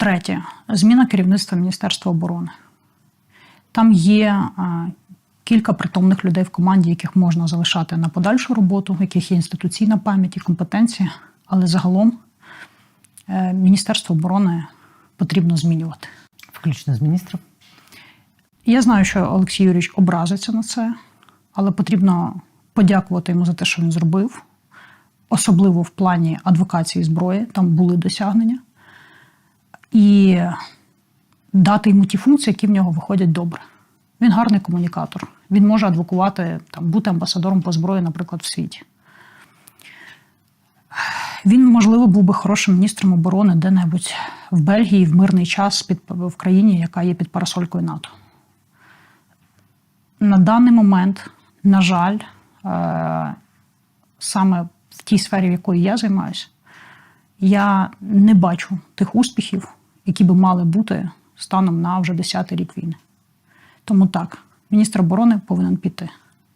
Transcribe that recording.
Третє зміна керівництва Міністерства оборони. Там є кілька притомних людей в команді, яких можна залишати на подальшу роботу, в яких є інституційна пам'ять і компетенція, але загалом е, Міністерство оборони потрібно змінювати. Включно з міністром. Я знаю, що Олексій Юрійович образиться на це, але потрібно подякувати йому за те, що він зробив, особливо в плані адвокації зброї, там були досягнення, і дати йому ті функції, які в нього виходять добре. Він гарний комунікатор. Він може адвокувати, там, бути амбасадором по зброї, наприклад, в світі. Він, можливо, був би хорошим міністром оборони де-небудь в Бельгії в мирний час під, в країні, яка є під парасолькою НАТО. На даний момент, на жаль, е, саме в тій сфері, в якої я займаюся, я не бачу тих успіхів, які би мали бути станом на вже 10-й рік війни. Тому так, міністр оборони повинен піти.